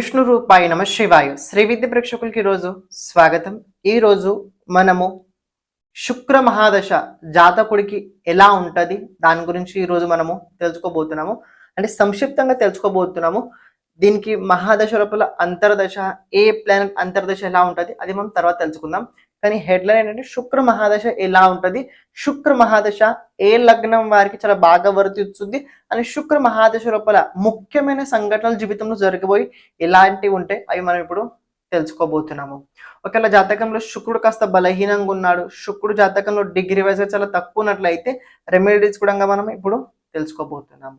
విష్ణు రూపాయి నమ శివాయు. శ్రీ విద్య ప్రేక్షకులకి ఈరోజు స్వాగతం. ఈరోజు మనము శుక్ర మహాదశ జాతకుడికి ఎలా ఉంటది? దాని గురించి ఈరోజు మనము తెలుసుకోబోతున్నాము. అంటే సంక్షిప్తంగా తెలుసుకోబోతున్నాము. దీనికి మహాదశ లోపల అంతర్దశ ఏ ప్లానెట్ అంతర్దశ ఎలా ఉంటుంది? అది మనం తర్వాత తెలుసుకుందాం. కానీ హెడ్లైన్ ఏంటంటే శుక్ర మహాదశ ఎలా ఉంటది? శుక్ర మహాదశ ఏ లగ్నం వారికి చాలా బాగా వర్తిస్తుంది? అని శుక్ర మహాదశ లోపల ముఖ్యమైన సంఘటనలు జీవితంలో జరగబోయి ఎలాంటివి ఉంటాయి? అవి మనం ఇప్పుడు తెలుసుకోబోతున్నాము. ఒకవేళ జాతకంలో శుక్రుడు కాస్త బలహీనంగా ఉన్నాడు శుక్రుడు జాతకంలో డిగ్రీ వైజ్ చాలా తక్కువ ఉన్నట్లయితే రెమెడీస్ కూడా మనం ఇప్పుడు తెలుసుకోబోతున్నాము.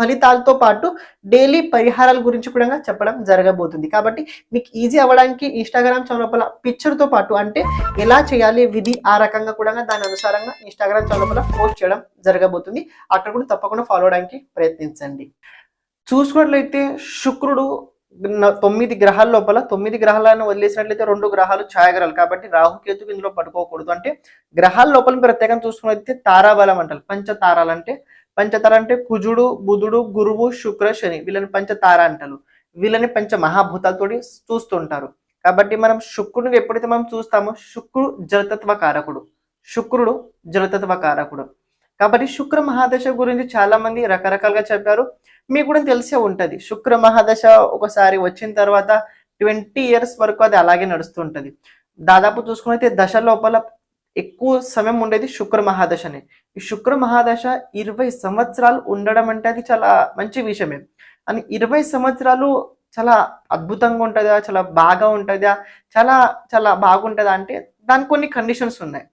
ఫలితాలతో పాటు డైలీ పరిహారాల గురించి కూడా చెప్పడం జరగబోతుంది. కాబట్టి మీకు ఈజీ అవ్వడానికి ఇన్స్టాగ్రామ్ ఛానల్ లోపల పిక్చర్తో పాటు అంటే ఎలా చేయాలి విధి ఆ రకంగా కూడా దాని అనుసారంగా ఇన్స్టాగ్రామ్ ఛానల్ లోపల పోస్ట్ చేయడం జరగబోతుంది. అక్కడ కూడా తప్పకుండా ఫాలో అవడానికి ప్రయత్నించండి. చూసుకున్నట్లయితే శుక్రుడు తొమ్మిది గ్రహాల లోపల తొమ్మిది గ్రహాలను వదిలేసినట్లయితే రెండు గ్రహాలు ఛాయగ్రహాలు. కాబట్టి రాహుకేతుకు ఇందులో పట్టుకోకూడదు అంటే గ్రహాల లోపల ప్రత్యేకంగా చూసుకున్నట్లయితే తారాబలం అంటారు. పంచతారాలు అంటే పంచతార అంటే కుజుడు బుధుడు గురువు శుక్ర శని వీళ్ళని పంచతార అంటారు. వీళ్ళని పంచ మహాభూతాలతోటి చూస్తుంటారు. కాబట్టి మనం శుక్రుడిని ఎప్పుడైతే మనం చూస్తామో శుక్రుడు జలతత్వ కారకుడు. శుక్రుడు జలతత్వ కారకుడు. కాబట్టి శుక్ర మహాదశ గురించి చాలా మంది రకరకాలుగా చెప్పారు. మీకు కూడా తెలిసే ఉంటుంది. శుక్ర మహాదశ ఒకసారి వచ్చిన తర్వాత ట్వంటీ ఇయర్స్ వరకు అది అలాగే నడుస్తుంటది. దాదాపు చూసుకున్నైతే దశ లోపల ఎక్కువ సమయం ఉండేది శుక్ర మహాదశనే. ఈ శుక్ర మహాదశ ఇరవై సంవత్సరాలు ఉండడం అంటే అది చాలా మంచి విషయమే. అని ఇరవై సంవత్సరాలు చాలా అద్భుతంగా ఉంటుందా? చాలా బాగా ఉంటుందా? చాలా చాలా బాగుంటుందా అంటే దానికి కొన్ని కండిషన్స్ ఉన్నాయి.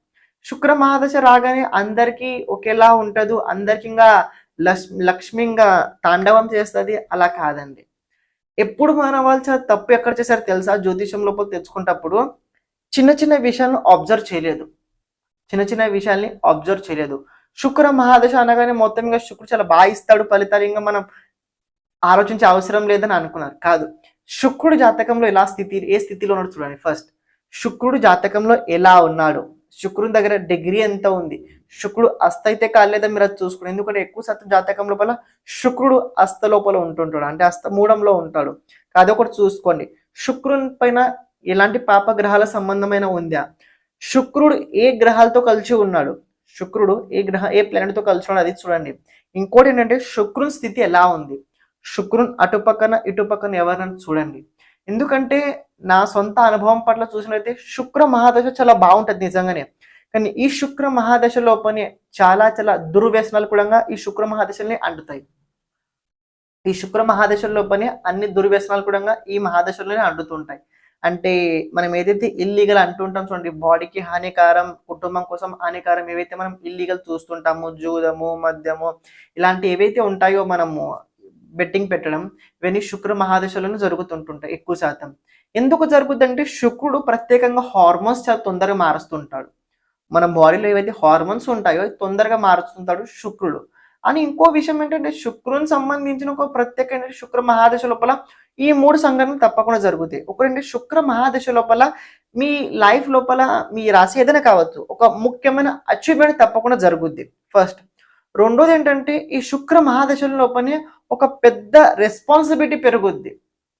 శుక్ర మహాదశ రాగానే అందరికీ ఒకేలా ఉంటదు. అందరికి ఇంకా లక్ష్మి లక్ష్మి ఇంకా తాండవం చేస్తుంది. అలా కాదండి. ఎప్పుడు మన వాళ్ళు చాలా తప్పు ఎక్కడ చేశారు తెలుసా? జ్యోతిషం లోపల తెచ్చుకున్నప్పుడు చిన్న చిన్న విషయాలను అబ్జర్వ్ చేయలేదు. చిన్న చిన్న విషయాల్ని అబ్జర్వ్ చేయలేదు. శుక్ర మహాదశ అనగానే మొత్తం ఇంకా శుక్రుడు చాలా బాగా ఇస్తాడు ఫలితాలు. ఇంకా మనం ఆలోచించే అవసరం లేదని అనుకున్నారు. కాదు. శుక్రుడు జాతకంలో ఎలా స్థితి ఏ స్థితిలో ఉన్నాడు చూడండి ఫస్ట్ శుక్రుడు జాతకంలో ఎలా ఉన్నాడు? శుక్రుని దగ్గర డిగ్రీ ఎంత ఉంది? శుక్రుడు అస్త అయితే కాలేదా మీరు అది చూసుకోండి. ఎందుకంటే ఎక్కువ శాతం జాతకం లోపల శుక్రుడు అస్త లోపల ఉంటుంటాడు. అంటే అస్త మూడంలో ఉంటాడు. అదొకటి చూసుకోండి. శుక్రుని పైన ఎలాంటి పాపగ్రహాల సంబంధమైన ఉందా? శుక్రుడు ఏ గ్రహాలతో కలిసి ఉన్నాడు? శుక్రుడు ఏ గ్రహ ఏ ప్లానెట్తో తో కలిసి ఉన్నాడు అది చూడండి. ఇంకోటి ఏంటంటే శుక్రుని స్థితి ఎలా ఉంది? శుక్రుని అటుపక్కన ఇటుపక్కన ఎవరైనా చూడండి. ఎందుకంటే నా సొంత అనుభవం పట్ల చూసినట్లయితే శుక్ర మహాదశ చాలా బాగుంటుంది నిజంగానే. కానీ ఈ శుక్ర మహాదశ లోపనే చాలా చాలా దుర్వ్యసనాలు కూడా ఈ శుక్ర మహాదశల్ని అంటుతాయి. ఈ శుక్ర మహాదశ లోపనే అన్ని దుర్వ్యసనాలు కూడా ఈ మహాదశలోనే అంటుతుంటాయి అంటే మనం ఏదైతే ఇల్లీగల్ అంటుంటాం చూడండి బాడీకి హానికారం కుటుంబం కోసం హానికారం ఏవైతే మనం ఇల్లీగల్ చూస్తుంటాము జూదము మద్యము ఇలాంటి ఏవైతే ఉంటాయో మనము బెట్టింగ్ పెట్టడం ఇవన్నీ శుక్ర మహాదశలోనే జరుగుతుంటుంటాయి ఎక్కువ శాతం. ఎందుకు జరుగుతుందంటే శుక్రుడు ప్రత్యేకంగా హార్మోన్స్ చాలా తొందరగా మారుస్తుంటాడు. మన బాడీలో ఏవైతే హార్మోన్స్ ఉంటాయో తొందరగా మారుస్తుంటాడు శుక్రుడు. అని ఇంకో విషయం ఏంటంటే శుక్రుని సంబంధించిన ఒక ప్రత్యేక శుక్ర మహాదశ లోపల ఈ మూడు సంఘటనలు తప్పకుండా జరుగుతాయి. ఒకటంటే శుక్ర మహాదశ లోపల మీ లైఫ్ లోపల మీ రాశి ఏదైనా కావచ్చు ఒక ముఖ్యమైన అచీవ్మెంట్ తప్పకుండా జరుగుద్ది. ఫస్ట్ రెండోది ఏంటంటే ఈ శుక్ర మహాదశల లోపలనే ఒక పెద్ద రెస్పాన్సిబిలిటీ పెరుగుద్ది.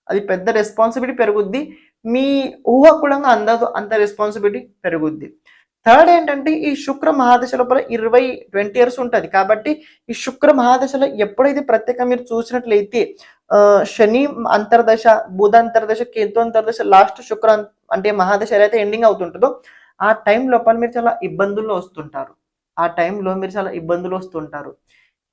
అది పెద్ద రెస్పాన్సిబిలిటీ పెరుగుద్ది. మీ ఊహ కూడా అందదు అంత రెస్పాన్సిబిలిటీ పెరుగుద్ది. థర్డ్ ఏంటంటే ఈ శుక్ర మహాదశ లోపల ఇరవై ట్వంటీ ఇయర్స్ ఉంటుంది. కాబట్టి ఈ శుక్ర మహాదశలో ఎప్పుడైతే ప్రత్యేకంగా మీరు చూసినట్లయితే శని అంతర్దశ బుధ అంతర్దశ కేతు అంతర్దశ లాస్ట్ శుక్ర అంటే మహాదశ ఏదైతే ఎండింగ్ అవుతుంటుందో ఆ టైం లోపల మీరు చాలా ఇబ్బందుల్లో వస్తుంటారు. ఆ టైంలో మీరు చాలా ఇబ్బందులు వస్తుంటారు.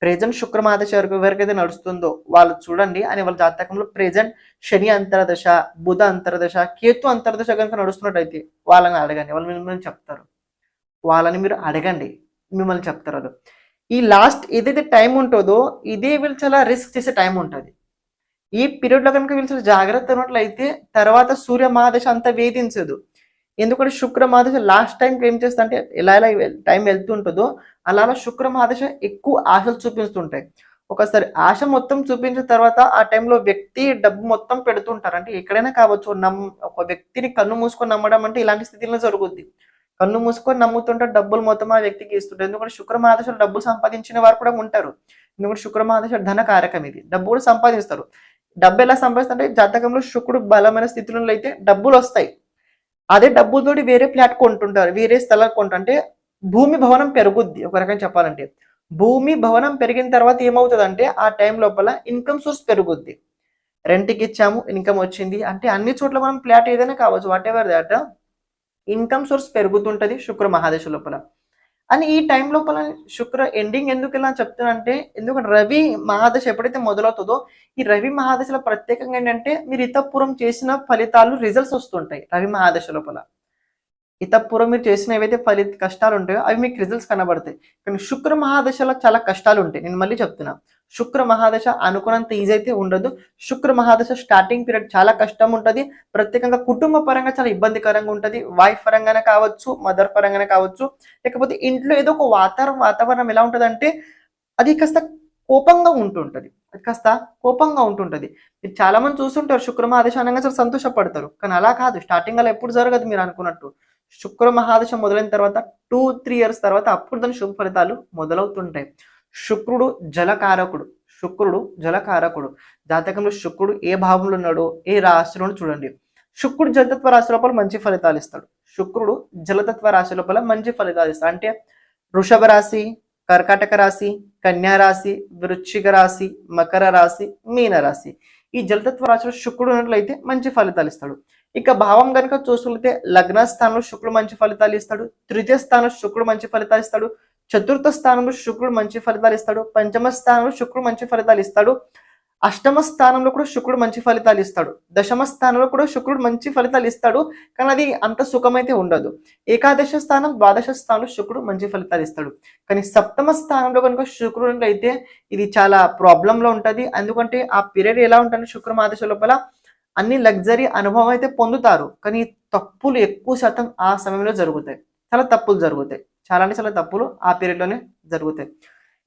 ప్రెజెంట్ శుక్ర మహాదశ వరకు ఎవరికైతే నడుస్తుందో వాళ్ళు చూడండి అని వాళ్ళ జాతకంలో ప్రెజెంట్ శని అంతర్దశ బుధ అంతర్దశ కేతు అంతర్దశ కనుక నడుస్తున్నట్టయితే వాళ్ళని అడగండి. వాళ్ళు మిమ్మల్ని చెప్తారు. వాళ్ళని మీరు అడగండి. మిమ్మల్ని చెప్తారు ఈ లాస్ట్ ఏదైతే టైం ఉంటుందో ఇదే వీళ్ళు చాలా రిస్క్ చేసే టైం ఉంటుంది. ఈ పీరియడ్లో కనుక వీళ్ళు చాలా జాగ్రత్త ఉన్నట్లయితే తర్వాత సూర్య మహాదశ అంత వేధించదు. ఎందుకంటే శుక్ర మహాదశ లాస్ట్ టైం ఏం చేస్తా అంటే ఎలా ఎలా టైం వెళ్తుంటుందో అలా అలా శుక్ర మహాదశ ఎక్కువ ఆశలు చూపిస్తుంటాయి. ఒకసారి ఆశ మొత్తం చూపించిన తర్వాత ఆ టైంలో వ్యక్తి డబ్బు మొత్తం పెడుతుంటారు. అంటే ఎక్కడైనా కావచ్చు నమ్ ఒక వ్యక్తిని కన్ను మూసుకొని నమ్మడం అంటే ఇలాంటి స్థితిలో జరుగుద్ది. కన్ను మూసుకొని నమ్ముతుంటే డబ్బులు మొత్తం ఆ వ్యక్తికి ఇస్తుంటారు ఎందుకంటే శుక్ర మహాదశలు డబ్బులు సంపాదించిన వారు కూడా ఉంటారు. ఎందుకంటే శుక్ర మహాదశ ధన కారకం ఇది. డబ్బు కూడా సంపాదిస్తారు. డబ్బు ఎలా సంపాదిస్తుంటే జాతకంలో శుక్రుడు బలమైన స్థితిలో అయితే డబ్బులు వస్తాయి. అదే డబ్బులతోటి వేరే ఫ్లాట్ కొంటుంటారు. వేరే స్థలాలు కొంటుంటే భూమి భవనం పెరుగుద్ది. ఒక రకంగా చెప్పాలంటే భూమి భవనం పెరిగిన తర్వాత ఏమవుతుందంటే ఆ టైం లోపల ఇన్కమ్ సోర్స్ పెరుగుద్ది. రెంట్కి ఇచ్చాము ఇన్కమ్ వచ్చింది. అంటే అన్ని చోట్ల మనం ఫ్లాట్ ఏదైనా కావచ్చు. Whatever that income source పెరుగుతుంటది శుక్ర మహాదశ లోపల. అని ఈ టైం లోపల శుక్ర ఎండింగ్ ఎందుకు ఇలా చెప్తానంటే ఎందుకంటే రవి మహాదశ ఎప్పుడైతే మొదలవుతుందో ఈ రవి మహాదశలో ప్రత్యేకంగా ఏంటంటే మీరు ఇతపూర్వం చేసిన ఫలితాలు రిజల్ట్స్ వస్తుంటాయి రవి మహాదశ లోపల. ఇతపూర్వం మీరు చేసిన ఏవైతే ఫలిత కష్టాలు ఉంటాయో అవి మీకు రిజల్ట్స్ కనబడతాయి. కానీ శుక్ర మహాదశలో చాలా కష్టాలు ఉంటాయి. నేను మళ్ళీ చెప్తున్నా. శుక్ర మహాదశ అనుకున్నంత ఈజీ అయితే ఉండదు. శుక్ర మహాదశ స్టార్టింగ్ పీరియడ్ చాలా కష్టం ఉంటుంది. ప్రత్యేకంగా కుటుంబ పరంగా చాలా ఇబ్బందికరంగా ఉంటుంది. వైఫ్ పరంగానే కావచ్చు మదర్ పరంగానే కావచ్చు. లేకపోతే ఇంట్లో ఏదో ఒక వాతావరణం వాతావరణం ఎలా ఉంటుందంటే అది కాస్త కోపంగా ఉంటుంటది. అది కాస్త కోపంగా ఉంటుంటది. మీరు చాలా మంది చూస్తుంటారు శుక్ర మహాదశ అనగా చాలా సంతోషపడతారు. కానీ అలా కాదు. స్టార్టింగ్ అలా ఎప్పుడు జరగదు మీరు అనుకున్నట్టు. శుక్ర మహాదశ మొదలైన తర్వాత టూ త్రీ ఇయర్స్ తర్వాత అప్పుడు దాని శుభ ఫలితాలు మొదలవుతుంటాయి. శుక్రుడు జలకారకుడు. శుక్రుడు జలకారకుడు. జాతకంలో శుక్రుడు ఏ భావంలో ఉన్నాడో ఏ రాశిలో చూడండి. శుక్రుడు జలతత్వ రాశి లోపల మంచి ఫలితాలు ఇస్తాడు. శుక్రుడు జలతత్వ రాశి లోపల మంచి ఫలితాలు ఇస్తాడు. అంటే వృషభ రాశి కర్కాటక రాశి కన్యా రాశి వృశ్చిక రాశి మకర రాశి మీన రాశి. ఈ జలతత్వ రాశిలో శుక్రుడు ఉన్నట్లయితే మంచి ఫలితాలు ఇస్తాడు. ఇక భావం కనుక చూసుకుంటే లగ్న స్థానంలో శుక్రుడు మంచి ఫలితాలు ఇస్తాడు. తృతీయ స్థానంలో శుక్రుడు మంచి ఫలితాలు ఇస్తాడు. చతుర్థ స్థానంలో శుక్రుడు మంచి ఫలితాలు ఇస్తాడు. పంచమ స్థానంలో శుక్రుడు మంచి ఫలితాలు ఇస్తాడు. అష్టమ స్థానంలో కూడా శుక్రుడు మంచి ఫలితాలు ఇస్తాడు. దశమ స్థానంలో కూడా శుక్రుడు మంచి ఫలితాలు ఇస్తాడు. కానీ అది అంత సుఖమైతే ఉండదు. ఏకాదశ స్థానం ద్వాదశ స్థానంలో శుక్రుడు మంచి ఫలితాలు ఇస్తాడు. కానీ సప్తమ స్థానంలో కనుక శుక్రుడు అయితే ఇది చాలా ప్రాబ్లంలో ఉంటుంది. ఎందుకంటే ఆ పీరియడ్ ఎలా ఉంటుంది? శుక్ర లోపల అన్ని లగ్జరీ అనుభవం అయితే పొందుతారు. కానీ తప్పులు ఎక్కువ శాతం ఆ సమయంలో జరుగుతాయి. చాలా తప్పులు జరుగుతాయి. చాలా అంటే చాలా తప్పులు ఆ పీరియడ్లోనే జరుగుతాయి.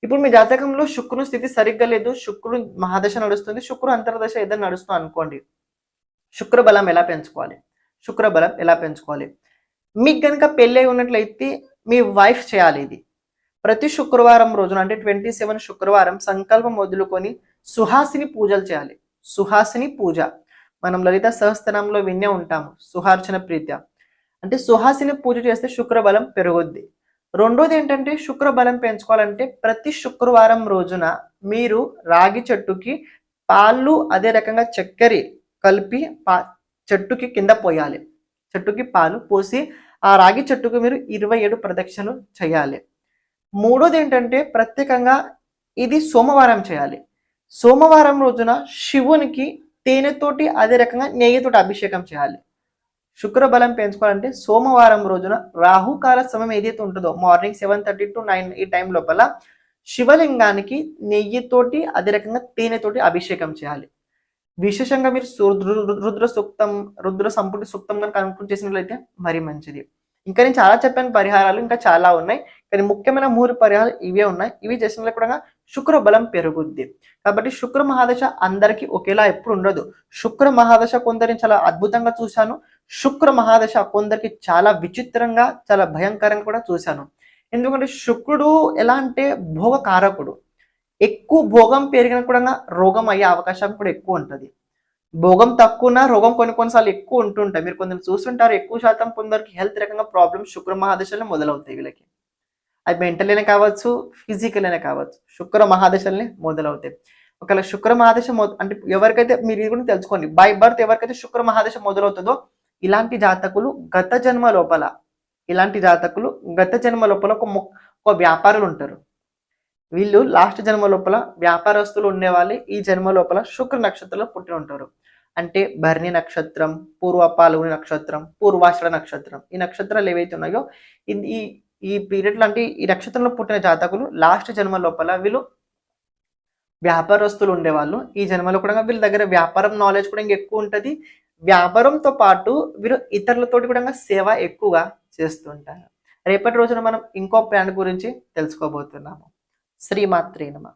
ఇప్పుడు మీ జాతకంలో శుక్రుని స్థితి సరిగ్గా లేదు. శుక్రుడు మహాదశ నడుస్తుంది. శుక్రు అంతర్దశ ఏదైనా నడుస్తుంది అనుకోండి. శుక్ర బలం ఎలా పెంచుకోవాలి? శుక్ర బలం ఎలా పెంచుకోవాలి? మీకు కనుక పెళ్ళి అయి ఉన్నట్లయితే మీ వైఫ్ చేయాలి ఇది. ప్రతి శుక్రవారం రోజున అంటే ట్వంటీ సెవెన్ శుక్రవారం సంకల్పం వదులుకొని సుహాసిని పూజలు చేయాలి. సుహాసిని పూజ. మనం లలిత సహస్రనంలో విన్నే ఉంటాము. సుహార్చన ప్రీత్య. అంటే సుహాసిని పూజ చేస్తే శుక్రబలం పెరుగుద్ది. రెండోది ఏంటంటే శుక్ర బలం పెంచుకోవాలంటే ప్రతి శుక్రవారం రోజున మీరు రాగి చెట్టుకి పాలు అదే రకంగా చక్కెర కలిపి పా చెట్టుకి కింద పోయాలి. చెట్టుకి పాలు పోసి ఆ రాగి చెట్టుకు మీరు ఇరవై ఏడు ప్రదక్షిణలు చేయాలి. మూడోది ఏంటంటే ప్రత్యేకంగా ఇది సోమవారం చేయాలి. సోమవారం రోజున శివునికి తేనెతోటి అదే రకంగా నెయ్యితోటి అభిషేకం చేయాలి. శుక్ర బలం పెంచుకోవాలంటే సోమవారం రోజున రాహుకాల సమయం ఏదైతే ఉంటుందో morning seven thirty to nine ఈ టైం లోపల శివలింగానికి నెయ్యితోటి అదే రకంగా తేనెతోటి అభిషేకం చేయాలి. విశేషంగా మీరు రుద్ర సూక్తం రుద్ర సంపుటి సూక్తం కనుక అనుకుని చేసినట్లయితే మరీ మంచిది. ఇంకా నేను చాలా చెప్పాను పరిహారాలు ఇంకా చాలా ఉన్నాయి. కానీ ముఖ్యమైన మూడు పరిహారాలు ఇవే ఉన్నాయి. ఇవి చేసిన కూడా శుక్ర బలం పెరుగుద్ది. కాబట్టి శుక్ర మహాదశ అందరికీ ఒకేలా ఎప్పుడు ఉండదు. శుక్ర మహాదశ కొందరిని చాలా అద్భుతంగా చూశాను. శుక్ర మహాదశ కొందరికి చాలా విచిత్రంగా చాలా భయంకరంగా కూడా చూశాను. ఎందుకంటే శుక్రుడు ఎలా అంటే భోగకారకుడు. ఎక్కువ భోగం పెరిగిన కూడా రోగం అయ్యే అవకాశం కూడా ఎక్కువ ఉంటుంది. భోగం తక్కువన రోగం కొన్ని కొన్నిసార్లు ఎక్కువ ఉంటుంటాయి. మీరు కొందరు చూస్తుంటారు ఎక్కువ శాతం కొందరికి హెల్త్ రకంగా ప్రాబ్లమ్స్ శుక్ర మహాదశలో మొదలవుతాయి వీళ్ళకి. అది మెంటల్ అయినా కావచ్చు ఫిజికల్ అయినా కావచ్చు శుక్ర మహాదశల్ని మొదలవుతాయి. ఒకవేళ శుక్ర మహాదశ అంటే ఎవరికైతే మీరు ఇది కూడా తెలుసుకోండి. బై బర్త్ ఎవరికైతే శుక్ర మహాదశ మొదలవుతుందో ఇలాంటి జాతకులు గత జన్మ లోపల ఇలాంటి జాతకులు గత జన్మ లోపల ఒక ఒక వ్యాపారులు ఉంటారు. వీళ్ళు లాస్ట్ జన్మ లోపల వ్యాపారస్తులు ఉండేవాళ్ళు ఈ జన్మ లోపల శుక్ర నక్షత్రంలో పుట్టి ఉంటారు. అంటే భరణి నక్షత్రం పూర్వ పాల్గొని నక్షత్రం పూర్వాశ్ర నక్షత్రం. ఈ నక్షత్రాలు ఏవైతే ఉన్నాయో ఈ ఈ పీరియడ్ లాంటి ఈ నక్షత్రంలో పుట్టిన జాతకులు లాస్ట్ జన్మ లోపల వీళ్ళు వ్యాపారస్తులు ఉండేవాళ్ళు. ఈ జన్మలో కూడా వీళ్ళ దగ్గర వ్యాపారం నాలెడ్జ్ కూడా ఇంకా ఎక్కువ ఉంటుంది. వ్యాపారంతో పాటు వీరు ఇతరులతోటి కూడా సేవ ఎక్కువగా చేస్తుంటారు. రేపటి రోజున మనం ఇంకో ప్లాన్ గురించి తెలుసుకోబోతున్నాము. శ్రీమాత్రి నమ.